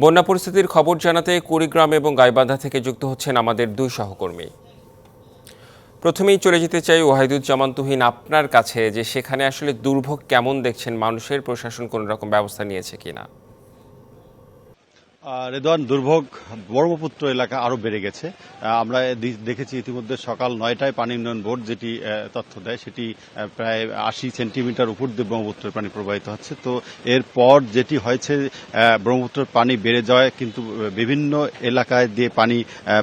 বন্যা পরিস্থিতির খবর জানাতে কুড়িগ্রাম এবং গাইবান্ধা থেকে যুক্ত হচ্ছেন আমাদের দুই সহকর্মী। প্রথমেই চলে যেতে চাই ওয়াহিদুজ্জামান তুহিন আপনার কাছে যে সেখানে আসলে দুর্ভোগ কেমন দেখছেন? মানুষের প্রশাসন কোনো রকম ব্যবস্থা নিয়েছে কিনা? আহ, রেদওয়ান, দুর্ভোগ ব্রহ্মপুত্র এলাকা আরও বেড়ে গেছে। আমরা দেখেছি ইতিমধ্যে সকাল নয়টায় পানি উন্নয়ন বোর্ড যেটি তথ্য দেয়, সেটি প্রায় আশি সেন্টিমিটার উপর দিয়ে ব্রহ্মপুত্রের পানি প্রবাহিত হচ্ছে। তো এরপর যেটি হয়েছে ব্রহ্মপুত্রের পানি বেড়ে যাওয়ায় কিন্তু বিভিন্ন এলাকায় দিয়ে পানি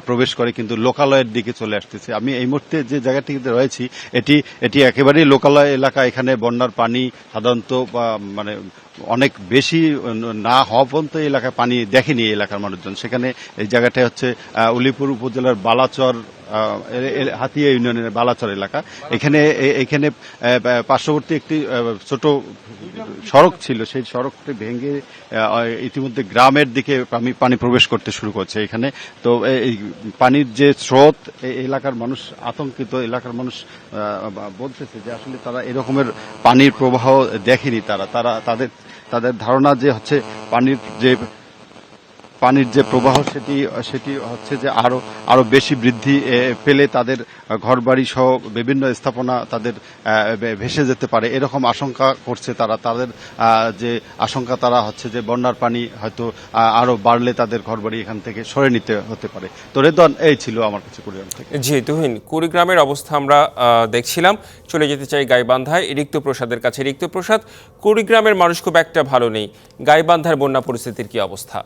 প্রবেশ করে কিন্তু লোকালয়ের দিকে চলে আসতেছে। আমি এই মুহূর্তে যে জায়গাটিতে রয়েছি, এটি এটি একেবারেই লোকালয় এলাকা। এখানে বন্যার পানি সাধারণত মানে অনেক বেশি না হওয়া পর্যন্ত এলাকায় পানি দেখেনি এই এলাকার মানুষজন। সেখানে এই জায়গাটা হচ্ছে উলিপুর উপজেলার বালাচর হাতিয়া ইউনিয়নের বালাচর এলাকা। এখানে এখানে পার্শ্ববর্তী একটি ছোট সড়ক ছিল। সেই সড়কটি ভেঙে ইতিমধ্যে গ্রামের দিকে পানি প্রবেশ করতে শুরু করছে এখানে। তো এই পানির যে স্রোত এলাকার মানুষ, আতঙ্কিত এলাকার মানুষ বলতেছে যে আসলে তারা এরকমের পানির প্রবাহ দেখেনি তারা। তারা, তাদের তাদের ধারণা যে হচ্ছে, পানির যে পানির যে প্রবাহ সেটি সেটি হচ্ছে যে আরও আরও বেশি বৃদ্ধি পেলে তাদের ঘরবাড়ি সহ বিভিন্ন স্থাপনা তাদের ভেসে যেতে পারে। এরকম আশঙ্কা করছে তারা। তাদের যে আশঙ্কা তারা হচ্ছে যে বন্যার পানি হয়তো আহ, আরও বাড়লে তাদের ঘরবাড়ি এখান থেকে সরে নিতে হতে পারে। তো রেদন এই ছিল আমার কাছে কুড়িগ্রাম থেকে। জি তুহিন কুড়িগ্রামের অবস্থা আমরা দেখছিলাম। চলে যেতে চাই গাইবান্ধায়। রিক্ত প্রসাদের কাছে। রিক্ত প্রসাদ কুড়িগ্রামের মানুষ খুব একটা ভালো নেই। গাইবান্ধার বন্যা পরিস্থিতির কি অবস্থা?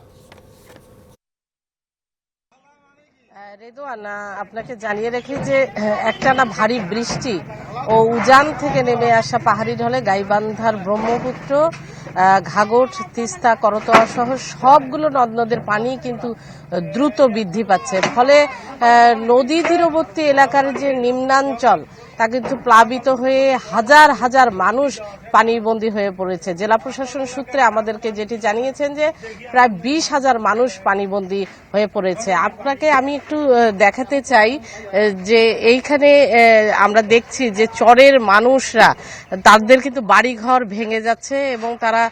আহ, আপনাকে জানিয়ে রাখি যে একটা একটানা ভারী বৃষ্টি ও উজান থেকে নেমে আসা পাহাড়ি ঢলে গাইবান্ধার ব্রহ্মপুত্র ঘাগট তিস্তা করতোয়া সহ সবগুলো নদ নদের পানি কিন্তু দ্রুত বৃদ্ধি পাচ্ছে। ফলে নদী তীরবর্তী এলাকার যে নিম্নাঞ্চল তা কিন্তু প্লাবিত হয়ে হাজার হাজার মানুষ পানিবন্দী হয়ে পড়েছে। জেলা প্রশাসন সূত্রে আমাদেরকে যেটি জানিয়েছেন যে প্রায় বিশ হাজার মানুষ পানিবন্দী হয়ে পড়েছে। আপনাকে আমি একটু দেখাতে চাই যে এইখানে আমরা দেখছি যে চরের মানুষরা, তাদের কিন্তু বাড়িঘর ভেঙে যাচ্ছে এবং তারা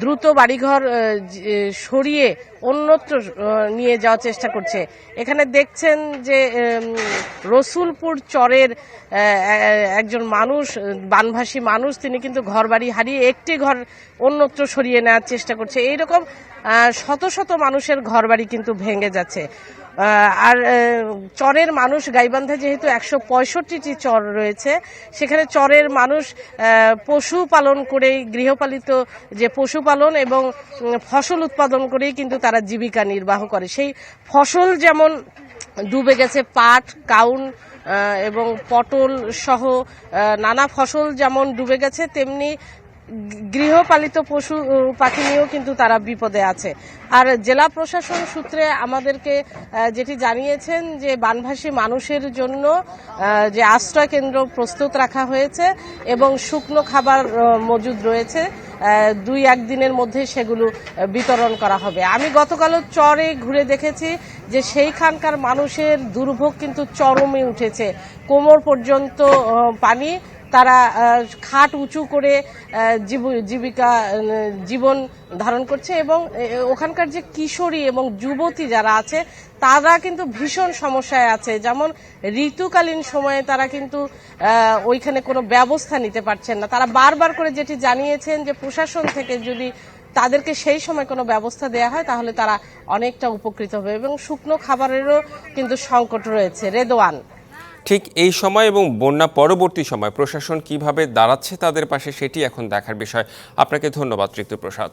দ্রুত বাড়িঘর সরিয়ে অন্যত্র নিয়ে যাওয়ার চেষ্টা করছে। এখানে দেখছেন যে রসুলপুর চরের একজন মানুষ বানভাসী মানুষ, তিনি কিন্তু ঘর বাড়ি হারিয়ে একটি ঘর অন্যত্র সরিয়ে নেওয়ার চেষ্টা করছে। এইরকম শত শত মানুষের ঘর বাড়ি কিন্তু ভেঙে যাচ্ছে। আর চরের মানুষ, গাইবান্ধা যেহেতু একশো পঁয়ষট্টিটি চর রয়েছে, সেখানে চরের মানুষ পশু পালন করেই গৃহপালিত যে পশুপালন এবং ফসল উৎপাদন করেই কিন্তু তারা জীবিকা নির্বাহ করে। সেই ফসল যেমন ডুবে গেছে, পাট, কাউন এবং পটল সহ নানা ফসল যেমন ডুবে গেছে, তেমনি গৃহপালিত পশু পাখি নিয়েও কিন্তু তারা বিপদে আছে। আর জেলা প্রশাসন সূত্রে আমাদেরকে যেটি জানিয়েছেন যে বানভাসী মানুষের জন্য যে আশ্রয় কেন্দ্র প্রস্তুত রাখা হয়েছে এবং শুকনো খাবার মজুদ রয়েছে। দুই একদিনের মধ্যে সেগুলো বিতরণ করা হবে। আমি গতকালও চরে ঘুরে দেখেছি যে সেইখানকার মানুষের দুর্ভোগ কিন্তু চরমে উঠেছে। কোমর পর্যন্ত পানি তারা খাট উঁচু করে জীবিকা জীবন ধারণ করছে এবং ওখানকার যে কিশোরী এবং যুবতী যারা আছে, তারা কিন্তু ভীষণ সমস্যায় আছে। যেমন ঋতুকালীন সময়ে তারা কিন্তু ওইখানে কোনো ব্যবস্থা নিতে পারছেন না। তারা বারবার করে যেটি জানিয়েছেন যে, প্রশাসন থেকে যদি তাদেরকে সেই সময় কোনো ব্যবস্থা দেওয়া হয়, তাহলে তারা অনেকটা উপকৃত হবে এবং শুকনো খাবারেরও কিন্তু সংকট রয়েছে। রেদোয়ান ঠিক এই সময় এবং বন্যা পরবর্তী সময় প্রশাসন কীভাবে দাঁড়াচ্ছে তাদের পাশে সেটি এখন দেখার বিষয়। আপনাকে ধন্যবাদ, ঋতুপ্রসাদ।